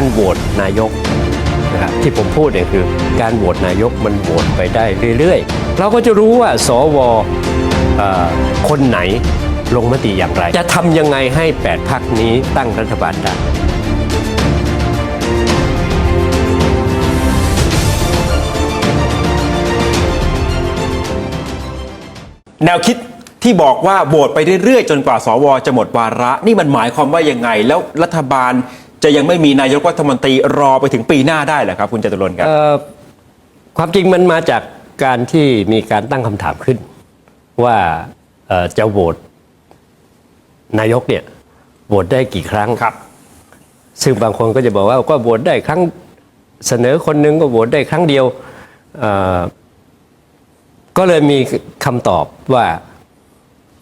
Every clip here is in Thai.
การโหวตนายกนะครับที่ผมพูดเนี่ยคือการโหวตนายกมันโหวตไปได้เรื่อยๆ เราก็จะรู้ว่าสวเอ่อคนไหนลงมติอย่างไร จะทำยังไงให้ 8พักนี้ตั้งรัฐบาลได้แนวคิดที่บอกว่าโหวตไปเรื่อยๆ จนกว่าสวจะหมดวาระ นี่มันหมายความว่ายังไง แล้วรัฐบาล จะยังไม่มีนายกรัฐมนตรีรอไปถึงปีหน้าได้เหรอครับ คุณจตุรนต์ครับ เอ่อความจริงมันมาจากการที่มีการตั้งคำถามขึ้น ว่าเอ่อจะโหวตนายกเนี่ยโหวตได้กี่ครั้งครับ ซึ่งบางคนก็จะบอกว่าก็โหวตได้ครั้งเสนอคนหนึงก็โหวตได้ครั้งเดียวเอ่อก็เลยมีคำตอบว่า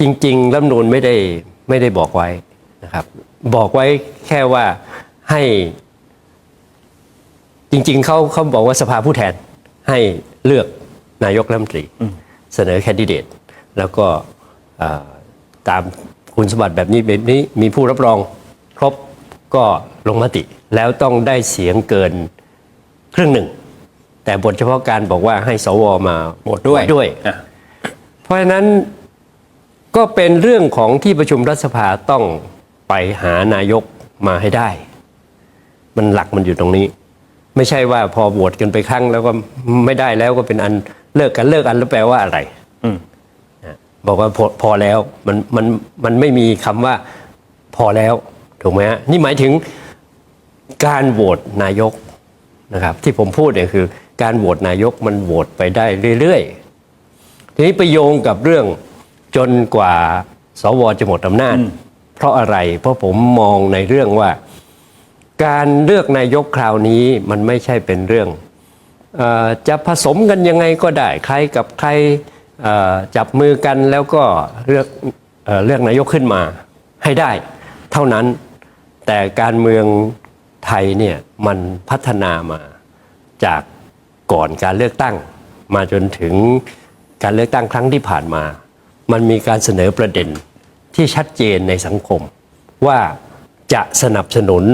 จริง ๆรัฐธรรมนูลไม่ได้ไม่ได้บอกไว้นะครับ บอกไว้แค่ว่า ให้จริง ๆเขาเขาบอกว่าสภาผู้แทนให้เลือกนายกรัฐมนตรีเสนอแคนดิเดต แล้วก็เอ่อตามคุณสมบัติแบบนี้แบบนี้มีผู้รับรองครบก็ลงมติ แล้วต้องได้เสียงเกินครึ่งหนึ่ง แต่บทเฉพาะการบอกว่าให้สวมาโหวตด้วยด้วยอะเพราะฉะนั้นก็เป็นเรื่องของที่ประชุมรัฐสภาต้องไปหานายกมาให้ได้ มันหลักมันอยู่ตรงนี้ ไม่ใช่ว่าพอโหวตกันไปครั้งแล้วก็ไม่ได้แล้วก็เป็นอันเลิกกันเลิกอันแล้วแปลว่าอะไรอืมนะบอกว่าพอพอแล้วมันมันมันไม่มีคำว่าพอแล้วถูกไหมฮะนี่หมายถึงการโหวตนายกนะครับ ที่ผมพูดเนี่ยคือ การโหวตนายกมันโหวตไปได้เรื่อยๆทีนี้ไปโยงกับเรื่องจนกว่าสวจะหมดอำนาจ เพราะอะไรเพราะผมมองในเรื่องว่า การเลือกนายกคราวนี้มันไม่ใช่เป็นเรื่องออจะผสมกันยังไงก็ได้ใครกับใครจับมือกันแล้วก็เลือกเอเลือกนายกขึ้นมาให้ได้ เท่านั้นแต่การเมืองไทยเนี่ยมันพัฒนามาจากก่อนการเลือกตั้ง มาจนถึงการเลือกตั้งครั้งที่ผ่านมา มันมีการเสนอประเด็นที่ชัดเจนในสังคม ว่าจะสนับสนุน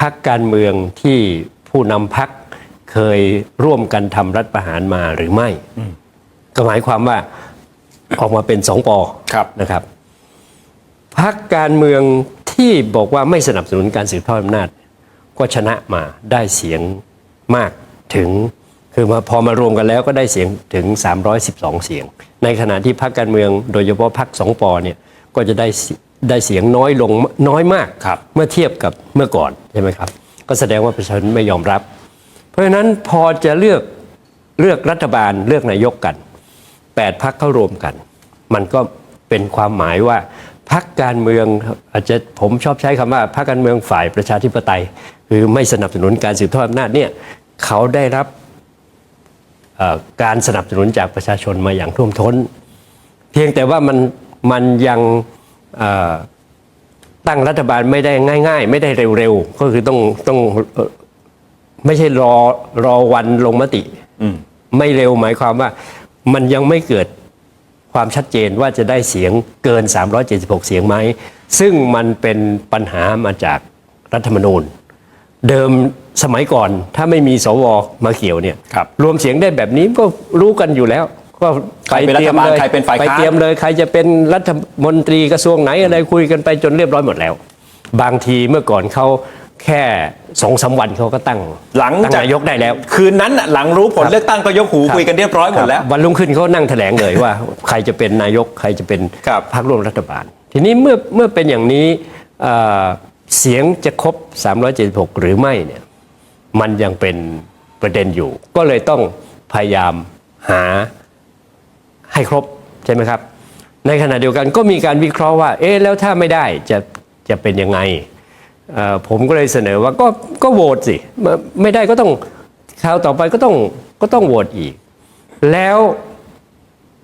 พักการเมืองที่ผู้นำพักเคยร่วมกันทำรัฐประหารมาหรือไม่ ก็หมายความว่าออกมาเป็นสองปอครับนะครับพักการเมืองที่บอกว่าไม่สนับสนุนการสืบทอดอำนาจ ก็ชนะมาได้เสียงมากถึงคือมาพอมารวมกันแล้วก็ได้เสียงถึง 312 เสียง ในขณะที่พรรคการเมืองโดยเฉพาะพรรคสองปอเนี่ยก็จะได้สิ ได้เสียงน้อยลงน้อยมากครับเมื่อเทียบกับเมื่อก่อนใช่ไหมครับ ก็แสดงว่าประชาชนไม่ยอมรับ เพราะฉะนั้นพอจะเลือกเลือกรัฐบาลเลือกนายกกัน8พักเข้ารวมกัน มันก็เป็นความหมายว่าพักการเมืองอาจจะผมชอบใช้คำว่าพักการเมืองฝ่ายประชาธิปไตย คือไม่สนับสนุนการสืบทอดอำนาจเนี่ยเขาได้รับเอ่อการสนับสนุนจากประชาชนมาอย่างท่วมท้น เพียงแต่ว่ามันมันยังเอ่อ ตั้งรัฐบาลไม่ได้ง่าย ๆ ไม่ได้เร็วๆ ก็คือต้องต้องเอ่อไม่ใช่รอรอวันลงมติอืมไม่เร็วหมายความว่า มันยังไม่เกิดความชัดเจนว่าจะได้เสียงเกิน 376 เสียงไหม ซึ่งมันเป็นปัญหามาจากรัฐธรรมนูญ เดิมสมัยก่อนถ้าไม่มีสวมาเกี่ยวเนี่ยครับรวมเสียงได้แบบนี้ก็รู้กันอยู่แล้ว ก็ใครเป็นรัฐบาลลยใครเป็นฝ่ายไปค้านเตรียมเลยใครจะเป็นรัฐมนตรีกระทรวงไหนอะไรคุยกันไปจนเรียบร้อยหมดแล้ว บางทีเมื่อก่อนเขาแค่สองสามวันเขาก็ตั้งหลังตั้งจากนายกได้แล้ว คืนนั้นน่ะหลังรู้ผลเลือกตั้งก็ยกหูคุยกันเรียบร้อยหมดแล้วครับวันรุ่งขึ้นเขานั่งแถลงเลยว่า ใครจะเป็นนายกใครจะเป็นครับพรรคร่วมรัฐบาล ทีนี้เมื่อเมื่อเป็นอย่างนี้เอ่อเสียงจะครบ 376 หรือไม่เนี่ยมันยังเป็นประเด็นอยู่ ก็เลยต้องพยายามหา ให้ครบใช่ไหมครับ ในขณะเดียวกันก็มีการวิเคราะห์ว่า เอ๊ะแล้วถ้าไม่ได้จะจะเป็นยังไงเอ่อผมก็เลยเสนอว่าก็ก็โหวตสิไม่ไม่ได้ก็ต้องคราวต่อไปก็ต้องก็ต้องโหวตอีก แล้ว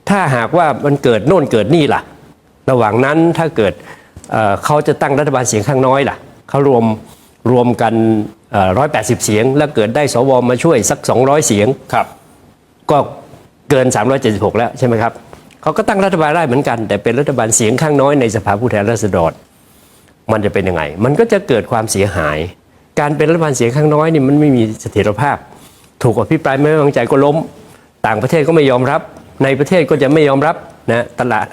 ถ้าหากว่ามันเกิดโน่นเกิดนี่ล่ะ ระหว่างนั้นถ้าเกิดเอ่อเขาจะตั้งรัฐบาลเสียงข้างน้อยล่ะเขารวมรวมกันร้อยแปดสิบเสียง แล้วเกิดได้สวมาช่วยสัก200เสียงครับ ก็ เกิน 376 แล้วใช่ไหมครับเขาก็ตั้งรัฐบาลได้เหมือนกัน แต่เป็นรัฐบาลเสียงข้างน้อยในสภาผู้แทนราษฎรมันจะเป็นยังไง มันก็จะเกิดความเสียหาย การเป็นรัฐบาลเสียงข้างน้อยนี่มันไม่มีเสถียรภาพ ถูกอภิปรายไม่ไว้วางใจก็ล้ม ต่างประเทศก็ไม่ยอมรับ ในประเทศก็จะไม่ยอมรับนะตลาด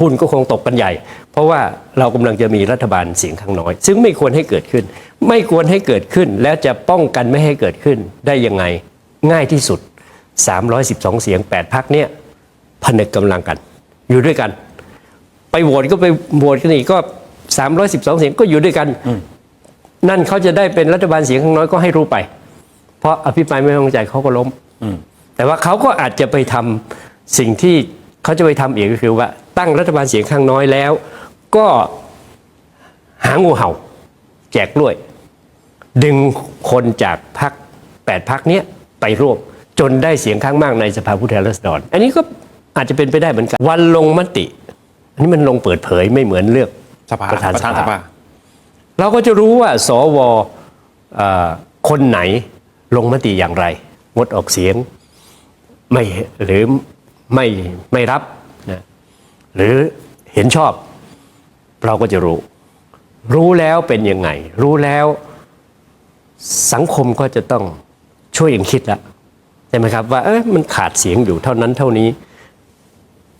หุ้นก็คงตกกันใหญ่ เพราะว่าเรากำลังจะมีรัฐบาลเสียงข้างน้อย ซึ่งไม่ควรให้เกิดขึ้น ไม่ควรให้เกิดขึ้น แล้วจะป้องกันไม่ให้เกิดขึ้นได้ยังไงง่ายที่สุด 312 เสียง 8พักเนี่ยผนึกกำลังกัน อยู่ด้วยกัน ไปโหวตก็ไปโหวตกันอีกก็ 312 เสียงก็อยู่ด้วยกัน นั่นเขาจะได้เป็นรัฐบาลเสียงข้างน้อยก็ให้รู้ไป เพราะอภิปรายไม่ไว้วางใจเขาก็ล้มแต่ว่าเขาก็อาจจะไปทำสิ่งที่เขาจะไปทำอีกก็คือว่า ตั้งรัฐบาลเสียงข้างน้อยแล้ว ก็หางูเห่า แจกกล้วย ดึงคนจากพักแปดพักเนี้ยไปร่วม จนได้เสียงข้างมากในสภาผู้แทนราษฎร อันนี้ก็อาจจะเป็นไปได้เหมือนกัน วันลงมติ อันนี้มันลงเปิดเผยไม่เหมือนเลือกสภาประธานประธานสสภาภาเราก็จะรู้ว่าสวเอ่อคนไหนลงมติอย่างไร งดออกเสียงไม่หรือไม่ไม่รับนะหรือเห็นชอบ เราก็จะรู้ รู้แล้วเป็นยังไง รู้แล้วสังคมก็จะต้องช่วยกันคิดแล้วใช่ไหมครับว่าเอ๊ะมันขาดเสียงอยู่เท่านั้นเท่านี้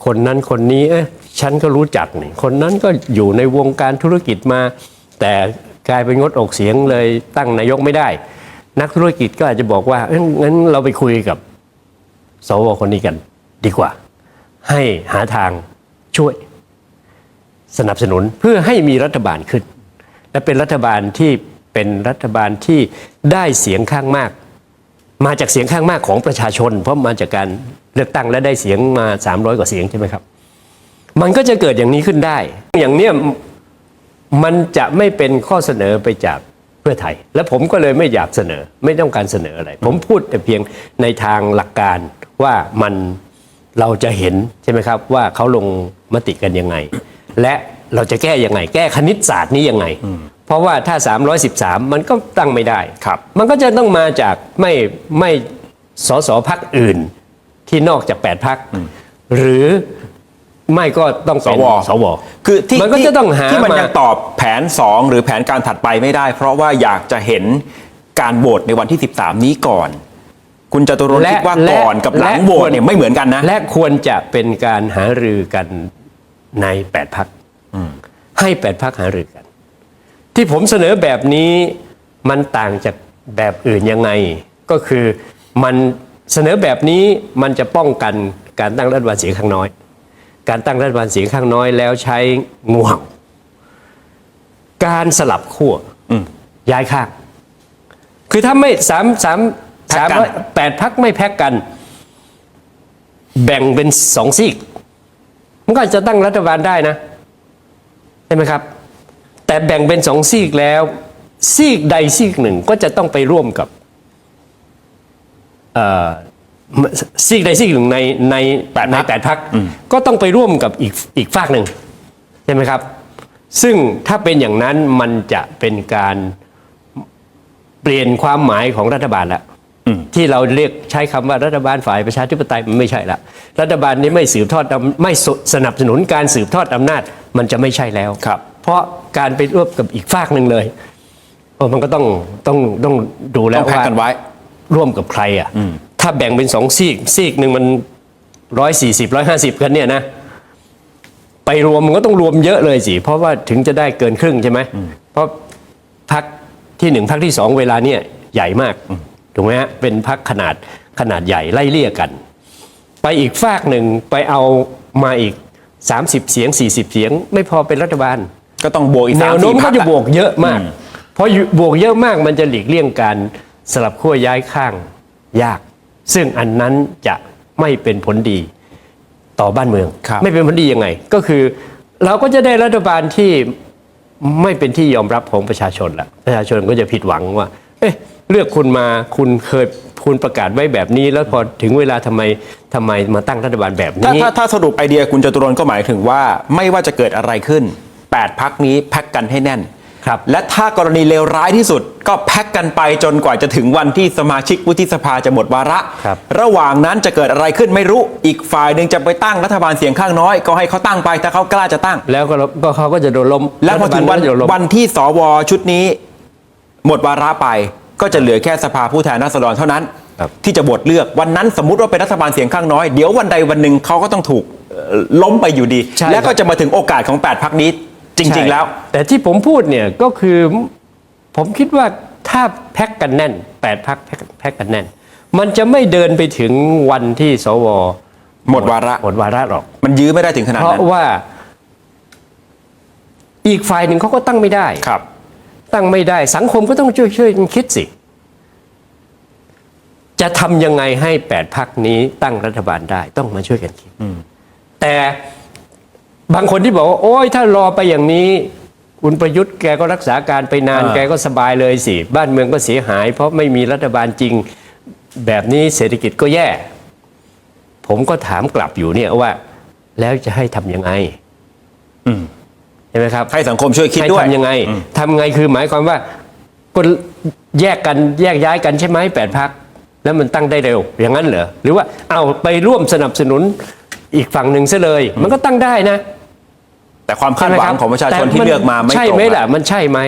คนนั้นคนนี้เอ๊ะฉันก็รู้จักนี่คนนั้นก็อยู่ในวงการธุรกิจมา แต่กลายเป็นงดออกเสียงเลยตั้งนายกไม่ได้ นักธุรกิจก็อาจจะบอกว่าเอ้ยงั้นเราไปคุยกับสวคนนี้กันดีกว่า ให้หาทางช่วย สนับสนุนเพื่อให้มีรัฐบาลขึ้น และเป็นรัฐบาลที่เป็นรัฐบาลที่ได้เสียงข้างมาก มาจากเสียงข้างมากของประชาชน เพราะมาจากการเลือกตั้งและได้เสียงมา 300 กว่าเสียงใช่ไหมครับ มันก็จะเกิดอย่างนี้ขึ้นได้ อย่างเนี้ยมันจะไม่เป็นข้อเสนอไปจากเพื่อไทย และผมก็เลยไม่อยากเสนอ ไม่ต้องการเสนออะไร ผมพูดแต่เพียงในทางหลักการว่ามันเราจะเห็นใช่ไหมครับ ว่าเขาลงมติกันยังไง และเราจะแก้ยังไง แก้คณิตศาสตร์นี้ยังไง เพราะว่าถ้า 313 มันก็ตั้งไม่ได้ ครับ มันก็จะต้องมาจากไม่ไม่สสพักอื่นที่นอกจาก 8พัก หรือไม่ก็ต้องสเป็นวสว คือที่มันก็ที่จะต้องหาที่มันมายังตอบแผน 2 หรือแผนการถัดไปไม่ได้ เพราะว่าอยากจะเห็นการโหวตในวันที่ 13 นี้ก่อน คุณจตุรนต์และคิดว่าและก่อนกับหลังและโหวควตรเนี่ยไม่เหมือนกันนะ และควรจะเป็นการหารือกันในแปดพักให้แปดพักหารือกัน ที่ผมเสนอแบบนี้มันต่างจากแบบอื่นยังไง ก็คือมันเสนอแบบนี้มันจะป้องกันการตั้งรัฐบาลเสียงข้างน้อย การตั้งรัฐบาลเสียงข้างน้อยแล้วใช้งูเห่าการสลับขั้วอืมย้ายข้าง คือถ้าไม่สามสามแพ็กสามกันร้อยแปดพักไม่แพ็กกัน แบ่งเป็นสองซีก มันก็อาจจะตั้งรัฐบาลได้นะใช่ไหมครับ แต่แบ่งเป็นสองซีกแล้ว ซีกใดซีกหนึ่งก็จะต้องไปร่วมกับเอ่อซีกใดซีกหนึ่งในในแปดพรรคในแปดพักก็ต้องไปร่วมกับอีกอีกฝากหนึ่งใช่ไหมครับ ซึ่งถ้าเป็นอย่างนั้นมันจะเป็นการเปลี่ยนความหมายของรัฐบาลละอืมที่เราเรียกใช้คำว่ารัฐบาลฝ่ายประชาธิปไตยมันไม่ใช่ละรัฐบาลนี้ไม่สืบทอดอำไม่สสนับสนุนการสืบทอดอำนาจ มันจะไม่ใช่แล้วครับ เพราะการไปร่วมกับอีกฝากหนึ่งเลยเออมันก็ต้องต้องต้องดูแล้ต้อวงแพ็กว่ากันไว้ ร่วมกับใครอะถ้าแบ่งเป็นสองซีก ซีกหนึ่งมันร้อยสี่สิบร้อยห้าสิบกันเนี่ยนะ ไปรวมมันก็ต้องรวมเยอะเลยสิ เพราะว่าถึงจะได้เกินครึ่งใช่ไหมเพราะพักที่หนึ่งพักที่สองเวลาเนี่ยใหญ่มากถูกไหมฮะเป็นพักขนาดขนาดใหญ่ไล่เลี่ยกัน ไปอีกฝากหนึ่งไปเอามาอีก 30 เสียง 40 เสียง ไม่พอเป็นรัฐบาล ก็ต้องบวกอีกแนสามวโน้สี่มพัก็กจะอะ บวกเยอะมากเพราะอยู่บวกเยอะมากมันจะหลีกเลี่ยงการสลับขั้วย้ายข้างยาก ซึ่งอันนั้นจะไม่เป็นผลดีต่อบ้านเมือง ครับ ไม่เป็นผลดียังไง ก็คือเราก็จะได้รัฐบาลที่ไม่เป็นที่ยอมรับของประชาชนละประชาชนก็จะผิดหวังว่า เอ๊ะเลือกคุณมาคุณเคยคุณประกาศไว้แบบนี้ แล้วพอถึงเวลาทำไมทำไมมาตั้งรัฐบาลแบบถ้านี้ ถ้าถ้าสรุปไอเดียคุณจตุรนต์ก็หมายถึงว่า ไม่ว่าจะเกิดอะไรขึ้น 8 พักนี้แพ็กกันให้แน่นครับและถ้ากรณีเลวร้ายที่สุดก็แพ็กกันไปจนกว่าจะถึงวันที่สมาชิกวุฒิสภาจะหมดวาระครับระหว่างนั้นจะเกิดอะไรขึ้นไม่รู้อีกฝ่ายหนึ่งจะไปตั้งรัฐบาลเสียงข้างน้อยก็ให้เขาตั้งไปถ้าเขากล้าจะตั้ง แล้วก็ก็เขาก็จะโดนล้มแล้วพอถึงวันรัฐบาลก็จะโดนล้มวันที่สวชุดนี้ หมดวาระไปก็จะเหลือแค่สภาผู้แทนราษฎรเท่านั้นครับที่จะบทเลือกวันนั้นสมมุติว่าเป็นรัฐบาลเสียงข้างน้อยเดี๋ยววันใดวันหนึ่งเขาก็ต้องถูกเอ่อล้มไปอยู่ดีใช่แล้วก็ครับจะมาถึงโอกาสของ 8พักนี้ จริงใช่ๆแล้ว แต่ที่ผมพูดเนี่ยก็คือผมคิดว่าถ้าแพ็กกันแน่นแปดพักแพ็กกันแน่น มันจะไม่เดินไปถึงวันที่สวหมดวาระหมดวาระหรอก มันยื้อไม่ได้ถึงขนาดเพราะนั้นว่า อีกฝ่ายหนึ่งเขาก็ตั้งไม่ได้ครับ ตั้งไม่ได้ สังคมก็ต้องช่วยช่วยกันคิดสิ จะทำยังไงให้แปดพักนี้ตั้งรัฐบาลได้ ต้องมาช่วยกันคิดแต่ บางคนที่บอกว่าโอ้ยถ้ารอไปอย่างนี้ คุณประยุทธ์แกก็รักษาการไปนานอ่าแกก็สบายเลยสิ บ้านเมืองก็เสียหาย เพราะไม่มีรัฐบาลจริง แบบนี้เศรษฐกิจก็แย่ ผมก็ถามกลับอยู่เนี่ยว่า แล้วจะให้ทำยังไงใช่ไหมครับให้สังคมช่วยคิดให้ด้วยทำยังไงทำไงคือหมายความว่าก็แยกกันแยกย้ายกันใช่ไหมแปดพักแล้วมันตั้งได้เร็ว อย่างนั้นเหรอหรือว่าเอาไปร่วมสนับสนุนอีกฝั่งหนึ่งซะเลย มันก็ตั้งได้นะ แต่ความคาดหวังของประชาชนที่แต่มัเลือกมาไม่ใช่ตรงไหมอะล่ะ มันใช่ไหม